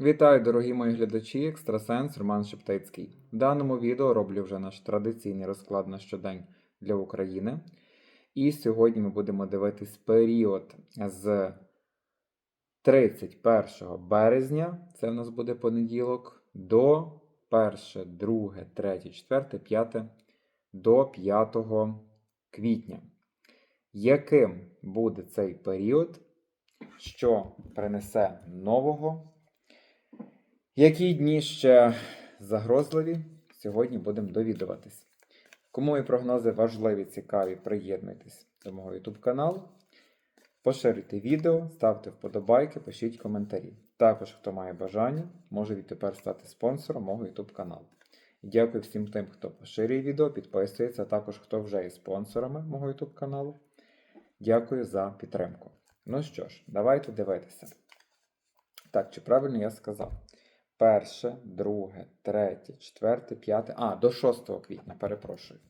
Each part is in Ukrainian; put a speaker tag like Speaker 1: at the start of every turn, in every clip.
Speaker 1: Вітаю, дорогі мої глядачі, екстрасенс Роман Шептицький. В даному відео роблю вже наш традиційний розклад на щодень для України. І сьогодні ми будемо дивитись період з 31 березня, це в нас буде понеділок, до 1, 2, 3, 4, 5 до 5 квітня. Яким буде цей період, що принесе нового? Які дні ще загрозливі? Сьогодні будемо довідуватись. Кому мої прогнози важливі, цікаві, приєднуйтесь до мого YouTube каналу. Поширюйте відео, ставте вподобайки, пишіть коментарі. Також, хто має бажання, може відтепер стати спонсором мого YouTube каналу. Дякую всім тим, хто поширює відео, підписується, а також хто вже є спонсорами мого YouTube каналу. Дякую за підтримку. Ну що ж, давайте дивитися. Так, чи правильно я сказав? Перше, друге, третє, четверте, п'яте. А, до 6 квітня, перепрошую.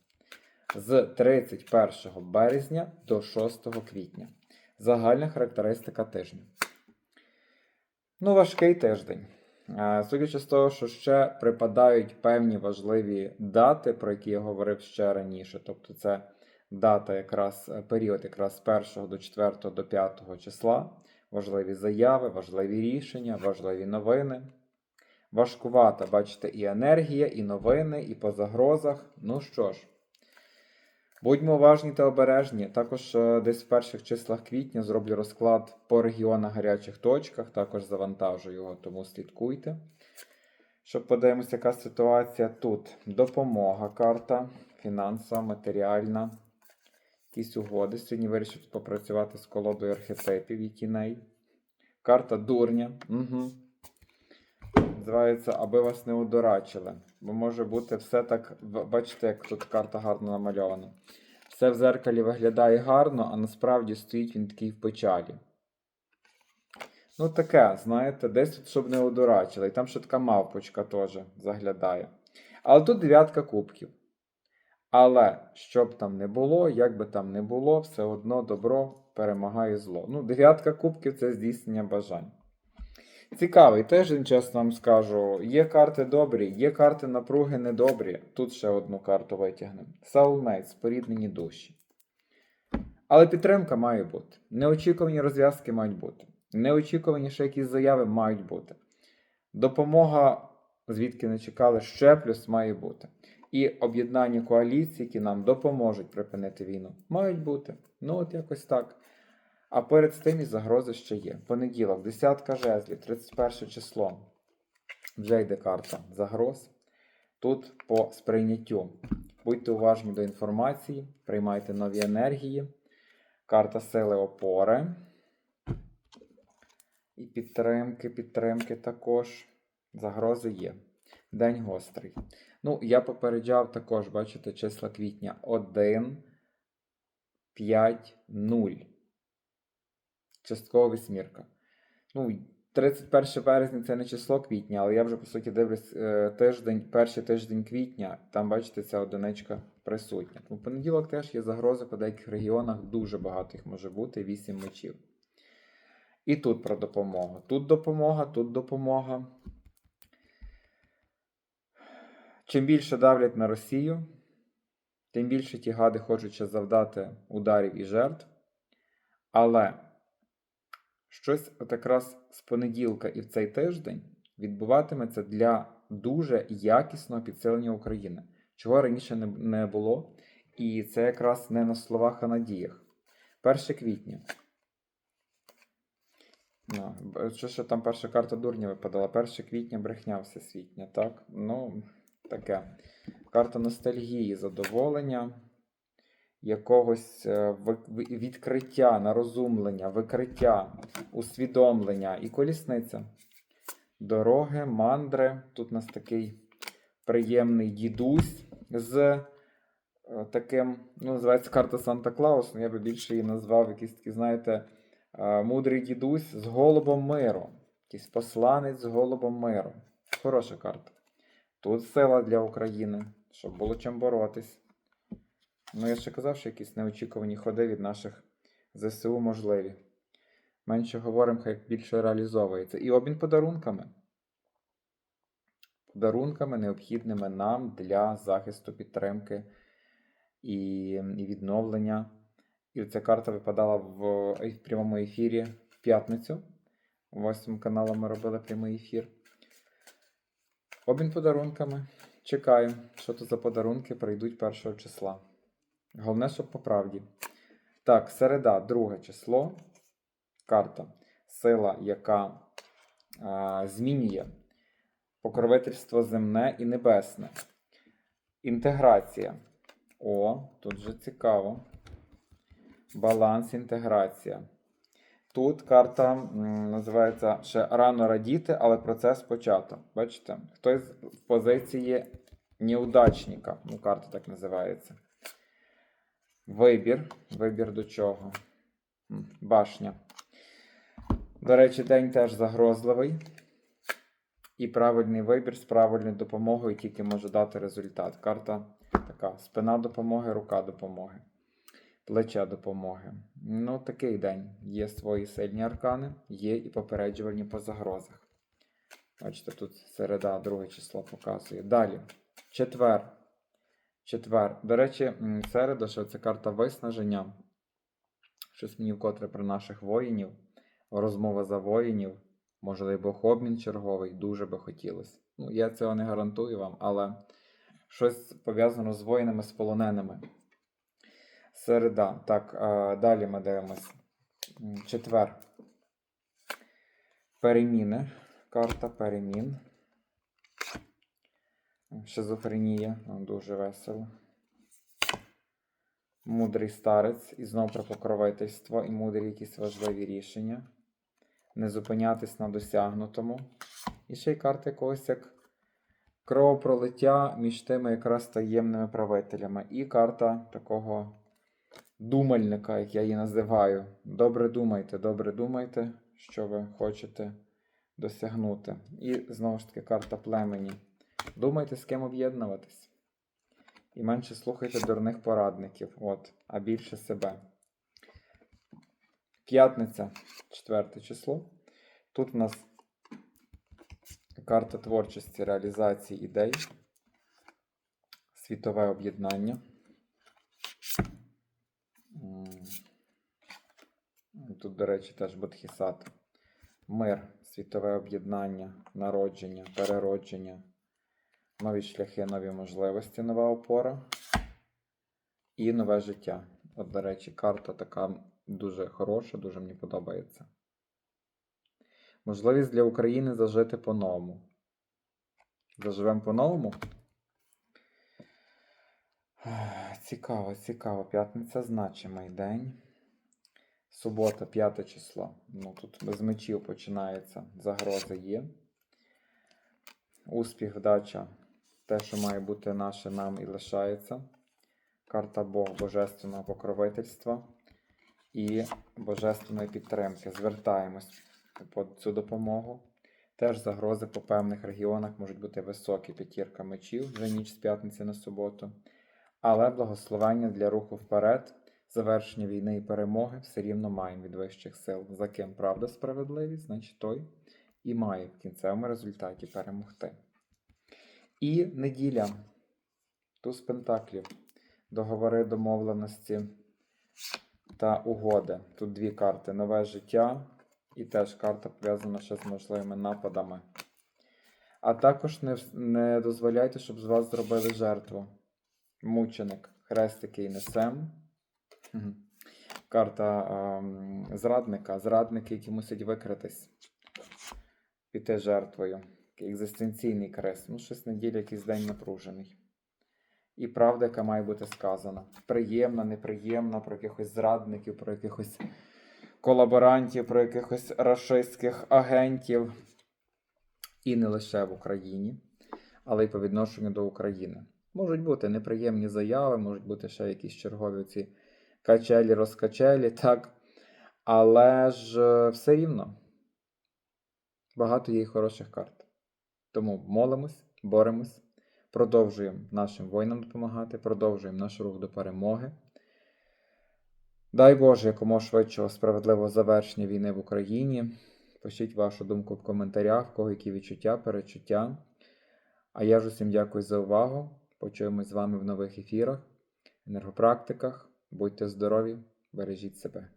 Speaker 1: З 31 березня до 6 квітня. Загальна характеристика тижня. Ну, важкий тиждень. Судячи з того, що ще припадають певні важливі дати, про які я говорив ще раніше. Тобто, це дата, якраз е, період якраз з 1 до 4 до 5 числа. Важливі заяви, важливі рішення, важливі новини. Важкувата, бачите, і енергія, і новини, і по загрозах. Ну що ж, будьмо уважні та обережні. Також е, десь в перших числах квітня зроблю розклад по регіонах гарячих точках, також завантажу його, тому слідкуйте. Щоб подивимося, яка ситуація тут. Допомога карта, фінансова, матеріальна. Якісь угоди. Сьогодні вирішив попрацювати з колодою архетипів і тіней. Карта дурня. Угу. Називається, аби вас не удорачили. Бо може бути все так. Бачите, як тут карта гарно намальована. Все в зеркалі виглядає гарно, а насправді стоїть він такий в печалі. Ну, таке, знаєте, десь тут, щоб не удорачили. І там ще така мавпочка теж заглядає. Але тут дев'ятка кубків. Але що б там не було, як би там не було, все одно добро перемагає зло. Ну, дев'ятка кубків це здійснення бажань. Цікавий тиждень, чесно вам скажу. Є карти добрі, є карти напруги недобрі. Тут ще одну карту витягнемо. Soulmate, споріднені душі. Але підтримка має бути. Неочікувані розв'язки мають бути. Неочікувані ще якісь заяви мають бути. Допомога, звідки не чекали, ще плюс має бути. І об'єднання коаліцій, які нам допоможуть припинити війну, мають бути. Ну, от якось так. А перед тим і загрози ще є. Понеділок, десятка жезлів, 31 число. Вже йде карта загроз. Тут по сприйняттю. Будьте уважні до інформації, приймайте нові енергії. Карта сили опори. І підтримки, підтримки також. Загрози є. День гострий. Ну, я попереджав також, бачите, числа квітня 1, 5, 0 часткова восьмірка. Ну, 31 березня це не число квітня, але я вже, по суті, дивлюсь е, тиждень, перший тиждень квітня, там, бачите, ця одиничка присутня. У понеділок теж є загрози по деяких регіонах, дуже багато їх може бути, 8 мечів. І тут про допомогу. Тут допомога, тут допомога. Чим більше давлять на Росію, тим більше ті гади хочуть завдати ударів і жертв. Але щось от якраз з понеділка і в цей тиждень відбуватиметься для дуже якісного підсилення України, чого раніше не, було. І це якраз не на словах, а на діях. 1 квітня. Ну, що ще там перша карта дурня випадала? 1 квітня брехня всесвітня, так? Ну, таке. Карта ностальгії, задоволення, якогось е, відкриття, нарозумлення, викриття, усвідомлення і колісниця. Дороги, мандри. Тут у нас такий приємний дідусь з е, таким, ну, називається карта Санта Клаус, але я би більше її назвав якийсь такий, знаєте, е, мудрий дідусь з голубом миру. Якийсь посланець з голубом миру. Хороша карта. Тут сила для України, щоб було чим боротись. Ну, я ще казав, що якісь неочікувані ходи від наших ЗСУ можливі. Менше говоримо, хай більше реалізовується. І обмін подарунками. подарунками, необхідними нам для захисту, підтримки і, і відновлення. І ця карта випадала в, в прямому ефірі в п'ятницю. У восьмому каналу ми робили прямий ефір. Обмін подарунками. Чекаю, що то за подарунки прийдуть першого числа. Головне, щоб по правді. Так, середа, друге число. Карта. Сила, яка а, змінює покровительство земне і небесне. Інтеграція. О, тут же цікаво. Баланс, інтеграція. Тут карта називається ще рано радіти, але процес почато. Бачите? Хтось в позиції неудачника. Ну, карта так називається. Вибір. Вибір до чого? Башня. До речі, день теж загрозливий. І правильний вибір з правильною допомогою тільки може дати результат. Карта така: спина допомоги, рука допомоги, плече допомоги. Ну, такий день. Є свої сильні аркани, є і попереджувальні по загрозах. Бачите, тут середа, друге число показує. Далі. Четвер. Четвер. До речі, середа, що це карта виснаження. Щось мені вкотре про наших воїнів. Розмова за воїнів. Можливо, обмін черговий, дуже би хотілося. Ну, я цього не гарантую вам, але щось пов'язано з воїнами, з полоненими. Середа. Так, далі ми дивимось. Четвер. Переміни. Карта перемін. Шизофренія. Ну, Дуже весело. Мудрий старець. І знов про покровительство і мудрі якісь важливі рішення. Не зупинятись на досягнутому. І ще й карта якогось як кровопролиття між тими якраз таємними правителями. І карта такого думальника, як я її називаю. Добре думайте, добре думайте, що ви хочете досягнути. І знову ж таки карта племені. Думайте, з ким об'єднуватись. І менше слухайте дурних порадників, от, а більше себе. П'ятниця, четверте число. Тут у нас карта творчості реалізації ідей, світове об'єднання. Тут, до речі, теж Бодхісат. Мир, світове об'єднання, народження, переродження, нові шляхи, нові можливості, нова опора і нове життя. От, до речі, карта така дуже хороша, дуже мені подобається. Можливість для України зажити по-новому. Заживемо по-новому. Цікаво, цікаво. П'ятниця значимий день. Субота, п'яте число. Ну, тут без мечів починається. Загрози є. Успіх, вдача. Те, що має бути наше нам і лишається. Карта Бог Божественного покровительства і Божественної підтримки. Звертаємось по цю допомогу. Теж загрози по певних регіонах можуть бути високі п'ятірка мечів вже ніч з п'ятниці на суботу. Але благословення для руху вперед, завершення війни і перемоги все рівно маємо від вищих сил. За ким правда справедливість, значить той і має в кінцевому результаті перемогти. І неділя. Туз Пентаклів. Договори домовленості та угоди. Тут дві карти: нове життя і теж карта пов'язана ще з можливими нападами. А також не, не дозволяйте, щоб з вас зробили жертву. Мученик, хрестики і несем. Карта ем, зрадника, зрадники, які мусять викритись, піти жертвою. Екзистенційний крест. Ну, щось неділя, якийсь день напружений. І правда, яка має бути сказана. Приємна, неприємна, про якихось зрадників, про якихось колаборантів, про якихось рашистських агентів. І не лише в Україні, але й по відношенню до України. Можуть бути неприємні заяви, можуть бути ще якісь чергові ці качелі, розкачелі, так. Але ж е, все рівно багато є хороших карт. Тому молимось, боремось, продовжуємо нашим воїнам допомагати, продовжуємо наш рух до перемоги. Дай Боже, якомога швидшого справедливого завершення війни в Україні. Пишіть вашу думку в коментарях, в кого які відчуття, перечуття. А я ж усім дякую за увагу. Почуємось з вами в нових ефірах, енергопрактиках. Будьте здорові, бережіть себе.